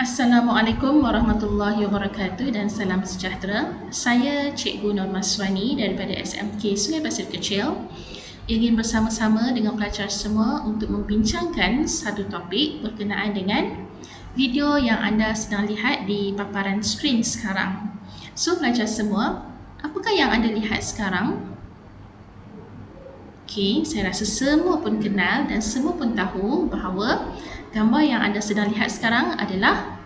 Assalamualaikum warahmatullahi wabarakatuh dan salam sejahtera. Saya Cikgu Nur Maswani daripada SMK Sungai Pasir Kecil ingin bersama-sama dengan pelajar semua untuk membincangkan satu topik berkenaan dengan video yang anda sedang lihat di paparan skrin sekarang. So pelajar semua, apakah yang anda lihat sekarang? Okey, saya rasa semua pun kenal dan semua pun tahu bahawa gambar yang anda sedang lihat sekarang adalah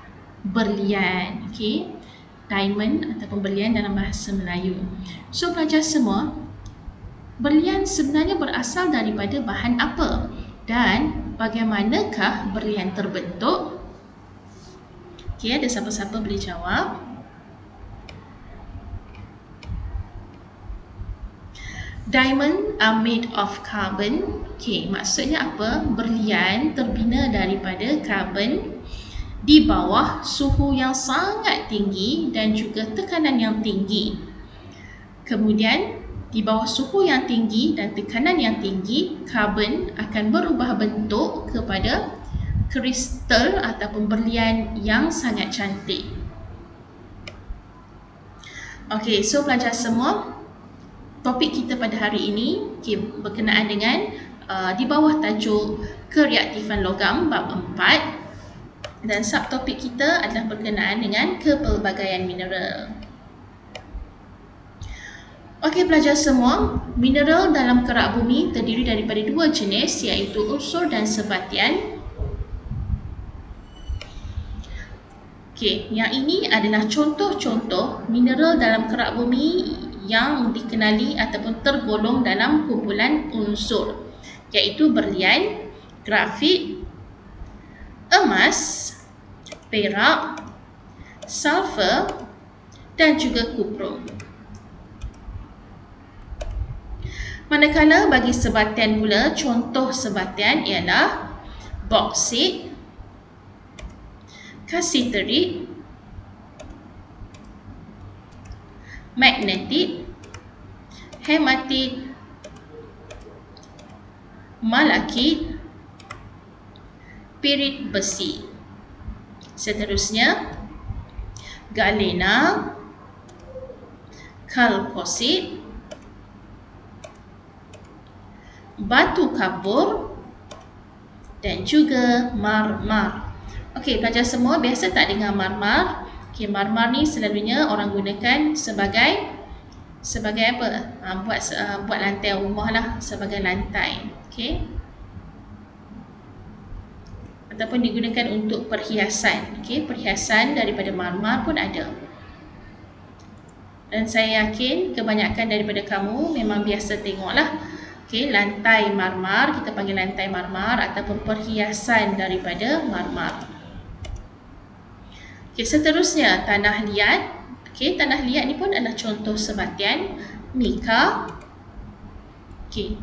berlian. Okey, diamond ataupun berlian dalam bahasa Melayu. So pelajar semua, berlian sebenarnya berasal daripada bahan apa? Dan bagaimanakah berlian terbentuk? Okey, ada siapa-siapa boleh jawab? Diamond are made of carbon. Okay, maksudnya apa? Berlian terbina daripada karbon di bawah suhu yang sangat tinggi dan juga tekanan yang tinggi. Kemudian, di bawah suhu yang tinggi dan tekanan yang tinggi, karbon akan berubah bentuk kepada kristal ataupun berlian yang sangat cantik. Okay, so pelajar semua, topik kita pada hari ini okay, berkenaan dengan uh, di bawah tajuk kereaktifan logam bab 4 dan subtopik kita adalah berkenaan dengan kepelbagaian mineral. Okey pelajar semua, mineral dalam kerak bumi terdiri daripada dua jenis iaitu unsur dan sebatian. Okey, yang ini adalah contoh-contoh mineral dalam kerak bumi yang dikenali ataupun tergolong dalam kumpulan unsur iaitu berlian, grafit, emas, perak, sulfur dan juga kuprum. Manakala bagi sebatian pula, contoh sebatian ialah boksit, kasiterit, magnetit, hematit, malakit, pirit besi. Seterusnya, galena, kalkosit, batu kapur dan juga marmar. Okey, pelajar semua biasa tak dengar marmar? Okay, marmar ni selalunya orang gunakan sebagai sebagai apa? Ha, buat uh, buat lantai rumah lah sebagai lantai. Okay. Ataupun digunakan untuk perhiasan. Okay, perhiasan daripada marmar pun ada. Dan saya yakin kebanyakan daripada kamu memang biasa tengoklah okay, lantai marmar, kita panggil lantai marmar ataupun perhiasan daripada marmar. Okay, seterusnya tanah liat. Okay, tanah liat ni pun adalah contoh sebatian mika. Okay.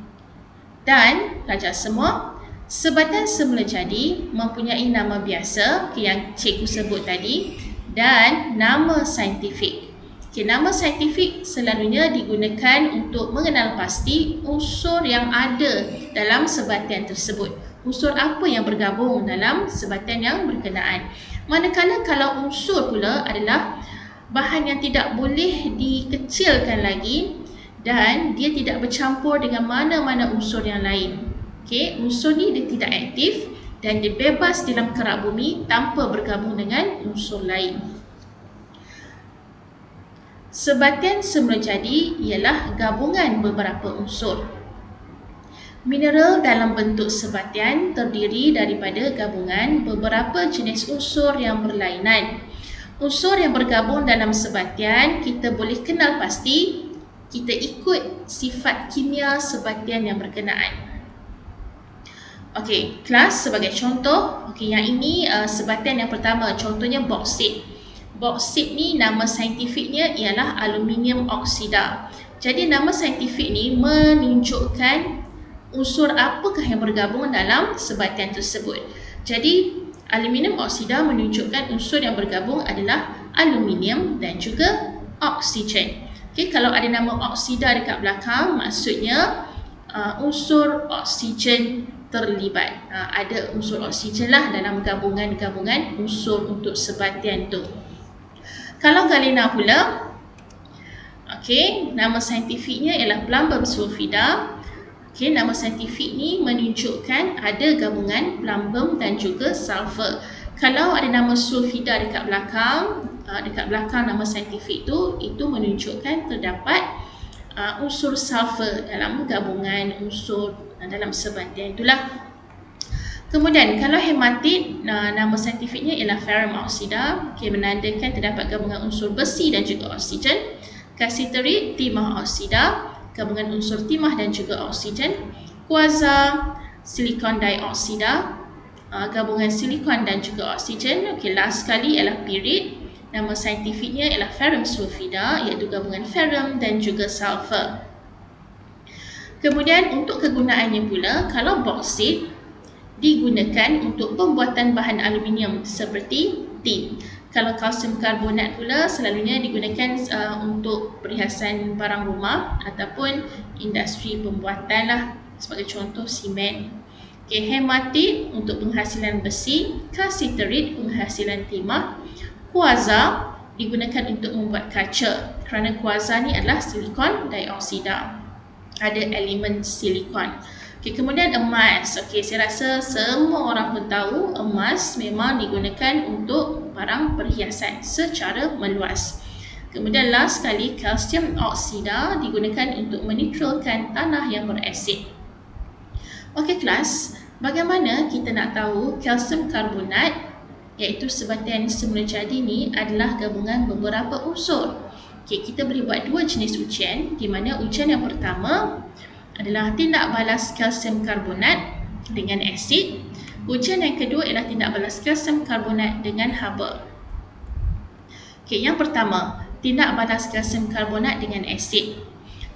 Dan pelajar semua, sebatian semula jadi mempunyai nama biasa okay, yang cikgu sebut tadi dan nama saintifik. Okay, nama saintifik selalunya digunakan untuk mengenal pasti unsur yang ada dalam sebatian tersebut. Unsur apa yang bergabung dalam sebatian yang berkenaan. Manakala kalau unsur pula adalah bahan yang tidak boleh dikecilkan lagi dan dia tidak bercampur dengan mana-mana unsur yang lain. Okey, unsur ni dia tidak aktif dan dia bebas dalam kerak bumi tanpa bergabung dengan unsur lain. Sebatian semula jadi ialah gabungan beberapa unsur. Mineral dalam bentuk sebatian terdiri daripada gabungan beberapa jenis unsur yang berlainan. Unsur yang bergabung dalam sebatian kita boleh kenal pasti kita ikut sifat kimia sebatian yang berkenaan. Okey, kelas sebagai contoh, okey yang ini uh, sebatian yang pertama, contohnya boksit. Boksit ni nama saintifiknya ialah aluminium oksida. Jadi nama saintifik ni menunjukkan unsur apakah yang bergabung dalam sebatian tersebut. Jadi, aluminium oksida menunjukkan unsur yang bergabung adalah aluminium dan juga oksigen. Okay, kalau ada nama oksida dekat belakang, maksudnya uh, unsur oksigen terlibat. Ha, ada unsur oksigen lah dalam gabungan-gabungan unsur untuk sebatian tu. Kalau galena pula, okay, nama saintifiknya ialah plumbum sulfida. Okay, nama saintifik ni menunjukkan ada gabungan plumbum dan juga sulfur. Kalau ada nama sulfida dekat belakang, uh, dekat belakang nama saintifik tu, itu menunjukkan terdapat uh, unsur sulfur dalam gabungan unsur uh, dalam sebatian itulah. Kemudian kalau hematit, nama saintifiknya ialah ferrum oxida, okay, menandakan terdapat gabungan unsur besi dan juga oksigen. Kasiterit, timah oksida, gabungan unsur timah dan juga oksigen, kuaza, silikon dioksida, uh, gabungan silikon dan juga oksigen. Okey, last sekali ialah pirit. Nama saintifiknya ialah ferrum sulfida iaitu gabungan ferrum dan juga sulfur. Kemudian untuk kegunaannya pula, kalau boksit digunakan untuk pembuatan bahan aluminium seperti tin. Kalau kalsium karbonat pula selalunya digunakan uh, untuk perhiasan barang rumah ataupun industri pembuatan lah sebagai contoh simen. Okay, hematit untuk penghasilan besi, kasiterit penghasilan timah, kuaza digunakan untuk membuat kaca kerana kuaza ni adalah silikon dioksida. Ada elemen silikon. Okay, kemudian emas. Okay, saya rasa semua orang pun tahu emas memang digunakan untuk barang perhiasan secara meluas. Kemudian last sekali, kalsium oksida digunakan untuk menetralkan tanah yang berasid. Okey kelas, bagaimana kita nak tahu kalsium karbonat iaitu sebatian semula jadi ni adalah gabungan beberapa unsur. Okey, kita boleh buat dua jenis ujian di mana ujian yang pertama adalah tindak balas kalsium karbonat dengan asid. Ujian yang kedua ialah tindak balas kalsium karbonat dengan haba. Okey, yang pertama, tindak balas kalsium karbonat dengan asid.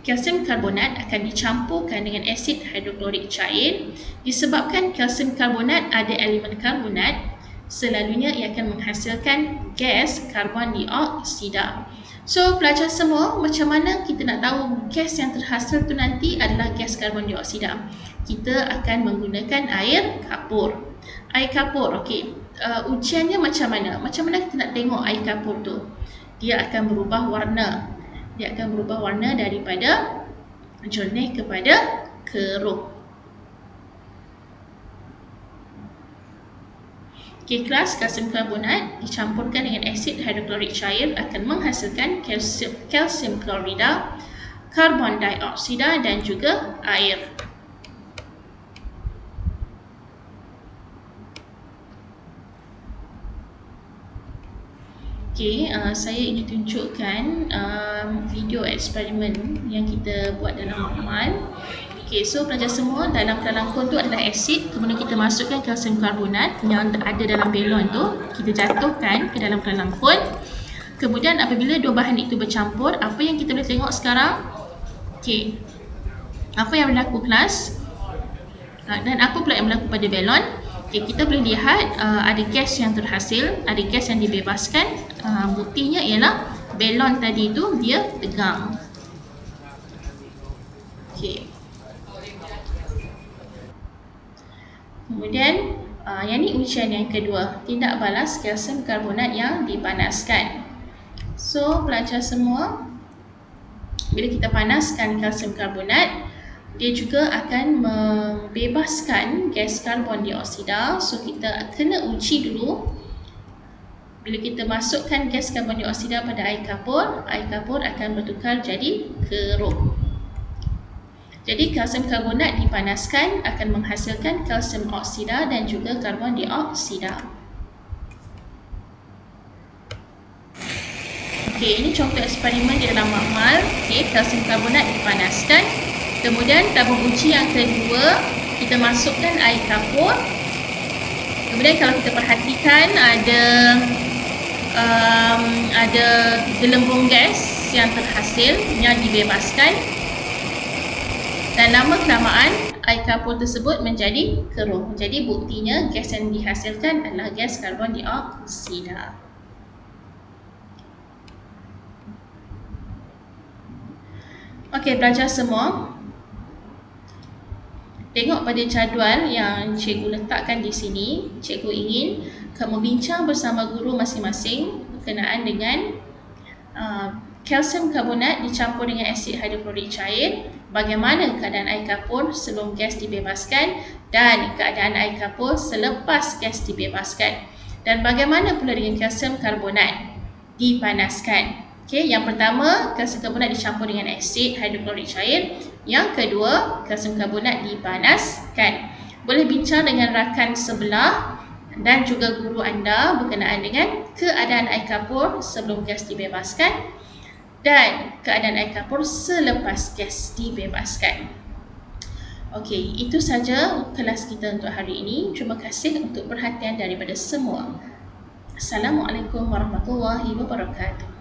Kalsium karbonat akan dicampurkan dengan asid hidroklorik cair. Disebabkan kalsium karbonat ada elemen karbonat, selalunya ia akan menghasilkan gas karbon dioksida. So pelajar semua macam mana kita nak tahu gas yang terhasil tu nanti adalah gas karbon dioksida. Kita akan menggunakan air kapur. Air kapur, okey. Uh, ujiannya macam mana? Macam mana kita nak tengok air kapur tu? Dia akan berubah warna. Dia akan berubah warna daripada jernih kepada keruh. Kelas kalsium karbonat dicampurkan dengan asid hidroklorik cair akan menghasilkan kalsium, kalsium klorida, karbon dioksida dan juga air. Okay, uh, saya ingin tunjukkan um, video eksperimen yang kita buat dalam makmal. Okay, so pelajar semua dalam dalam kon tu adalah asid. Kemudian kita masukkan kalsium karbonat yang ada dalam belon tu. Kita jatuhkan ke dalam dalam kon Kemudian apabila dua bahan itu bercampur Apa yang kita boleh tengok sekarang? Okay. Apa yang berlaku kelas? Ha, dan apa pula yang berlaku pada belon? Okay, kita boleh lihat uh, ada gas yang terhasil Ada gas yang dibebaskan. Uh, Buktinya ialah belon tadi tu dia tegang. Okay Kemudian uh, yang ni ujian yang kedua, tindak balas kalsium karbonat yang dipanaskan. So pelajar semua, bila kita panaskan kalsium karbonat, dia juga akan membebaskan gas karbon dioksida. So kita kena uji dulu. Bila kita masukkan gas karbon dioksida pada air kapur, air kapur akan bertukar jadi keruh. Jadi kalsium karbonat dipanaskan akan menghasilkan kalsium oksida dan juga karbon dioksida. Okey, ini contoh eksperimen di dalam makmal. Okey, kalsium karbonat dipanaskan. Kemudian tabung uji yang kedua, kita masukkan air kapur. Kemudian kalau kita perhatikan ada um, ada gelembung gas yang terhasil yang dibebaskan dan lama kelamaan air kapur tersebut menjadi keruh. Jadi buktinya gas yang dihasilkan adalah gas karbon dioksida. Okey, belajar semua. tengok pada jadual yang cikgu letakkan di sini, cikgu ingin kamu bincang bersama guru masing-masing berkenaan dengan uh, kalsium karbonat dicampur dengan asid hidroklorik cair, bagaimana keadaan air kapur sebelum gas dibebaskan dan keadaan air kapur selepas gas dibebaskan. Dan bagaimana pula dengan kalsium karbonat dipanaskan. Okey, yang pertama kalsium karbonat dicampur dengan asid hidroklorik cair. Yang kedua, kalsium karbonat dipanaskan. Boleh bincang dengan rakan sebelah dan juga guru anda berkenaan dengan keadaan air kapur sebelum gas dibebaskan dan keadaan air kapur selepas gas dibebaskan. Okey, itu saja kelas kita untuk hari ini. Terima kasih untuk perhatian daripada semua. Assalamualaikum warahmatullahi wabarakatuh.